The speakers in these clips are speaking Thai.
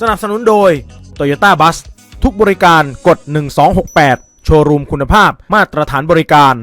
สนับสนุนโดย Toyota Bus ทุกบริการกด 1268 โชว์รูมคุณภาพมาตรฐานบริการ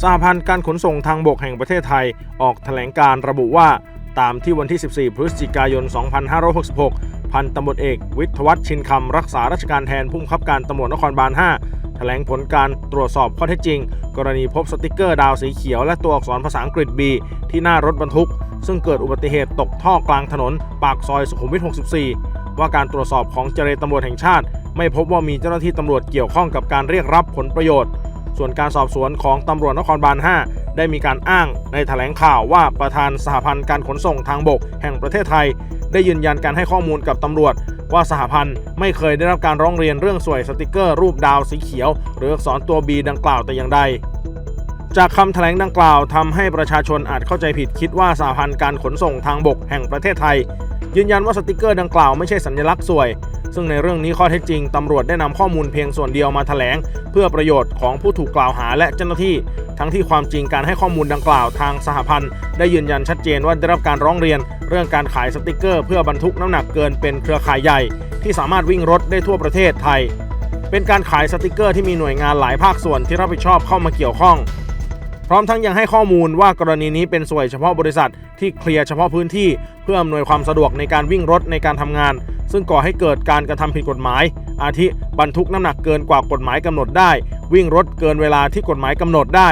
สหพันธ์การขนส่งทางบกแห่งประเทศไทยออกแถลงการระบุว่าตามที่วันที่ 14 พฤศจิกายน 2566 พันตำรวจเอก วิทยวัฒชินคำ รักษาราชการแทนผู้บังคับการตำรวจนครบาล 5 แถลงผลการตรวจสอบข้อเท็จจริง กรณีพบสติกเกอร์ดาวสีเขียวและตัวอักษรภาษาอังกฤษ B ที่หน้ารถบรรทุก ซึ่งเกิดอุบัติเหตุตกท่อกลางถนน ปากซอยสุขุมวิท 64 ว่าการตรวจสอบของเจรตำรวจแห่งชาติ ไม่พบว่ามีเจ้าหน้าที่ตำรวจเกี่ยวข้องกับการเรียกรับผลประโยชน์ ส่วนการสอบสวนของตำรวจนครบาล 5 ได้มีการอ้างในแถลงข่าวว่าประธานสหพันธ์การขนส่งทางบกแห่งประเทศไทย ได้ยืนยันการให้ข้อมูลกับตำรวจ ว่าสหพันธ์ไม่เคยได้รับการร้องเรียนเรื่องสวยสติกเกอร์ รูปดาวสีเขียว หรืออักษรตัว B ดังกล่าวแต่อย่างใด จากคำแถลงดังกล่าวทำให้ประชาชนอาจเข้าใจผิดคิดว่าสหพันธ์การขนส่งทางบกแห่งประเทศไทย ยืนยันว่าสติกเกอร์ดังกล่าวไม่ใช่สัญลักษณ์สวย ซึ่งในเรื่องนี้ข้อเท็จจริงตำรวจได้นำข้อมูลเพียงส่วนเดียวมาแถลง เพื่อประโยชน์ของผู้ถูกกล่าวหาและเจ้าหน้าที่ ทั้งที่ความจริงการให้ข้อมูลดังกล่าวทางสหพันธ์ ได้ยืนยันชัดเจนว่าได้รับการร้องเรียน เรื่องการขายสติกเกอร์ เพื่อบรรทุกน้ำหนักเกินเป็นเครือข่ายใหญ่ ที่สามารถวิ่งรถได้ทั่วประเทศไทย เป็นการขายสติกเกอร์ที่มีหน่วยงานหลายภาคส่วนที่รับผิดชอบเข้ามาเกี่ยวข้อง พร้อมทั้งยังให้ข้อมูลว่ากรณีนี้เป็นส่วยเฉพาะบริษัทที่เคลียร์เฉพาะพื้นที่ เพื่ออำนวยความสะดวกในการวิ่งรถในการทำงาน ซึ่งก่อให้เกิดการกระทำผิดกฎหมาย อาทิบรรทุกน้ำหนักเกินกว่ากฎหมายกำหนดได้ วิ่งรถเกินเวลาที่กฎหมายกำหนดได้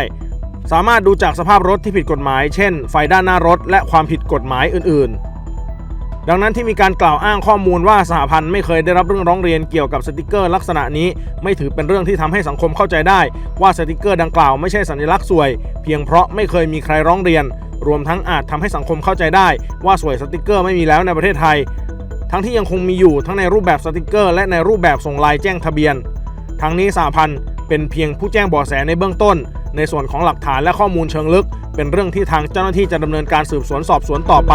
สามารถดูจากสภาพรถที่ผิดกฎหมาย เช่น ไฟด้านหน้ารถ และความผิดกฎหมายอื่น ๆ ดังนั้นที่มีการกล่าวอ้างข้อมูลว่าสหพันธ์ไม่เคยได้รับเรื่องร้องเรียนเกี่ยวกับสติกเกอร์ลักษณะนี้ ไม่ถือเป็นเรื่องที่ทำให้สังคมเข้าใจได้ ว่าสติกเกอร์ดังกล่าวไม่ใช่สัญลักษณ์สวย เพียงเพราะไม่เคยมีใครร้องเรียน รวมทั้งอาจทำให้สังคมเข้าใจได้ ว่าสวยสติกเกอร์ไม่มีแล้วในประเทศไทย ทั้งที่ยังคงมีอยู่ทั้งในรูปแบบสติกเกอร์ และในรูปแบบส่งลายแจ้งทะเบียน ทั้งนี้สหพันธ์เป็นเพียงผู้แจ้งเบาะแสในเบื้องต้น ในส่วนของหลักฐานและข้อมูลเชิงลึก เป็นเรื่องที่ทางเจ้าหน้าที่จะดำเนินการสืบสวนสอบสวนต่อไป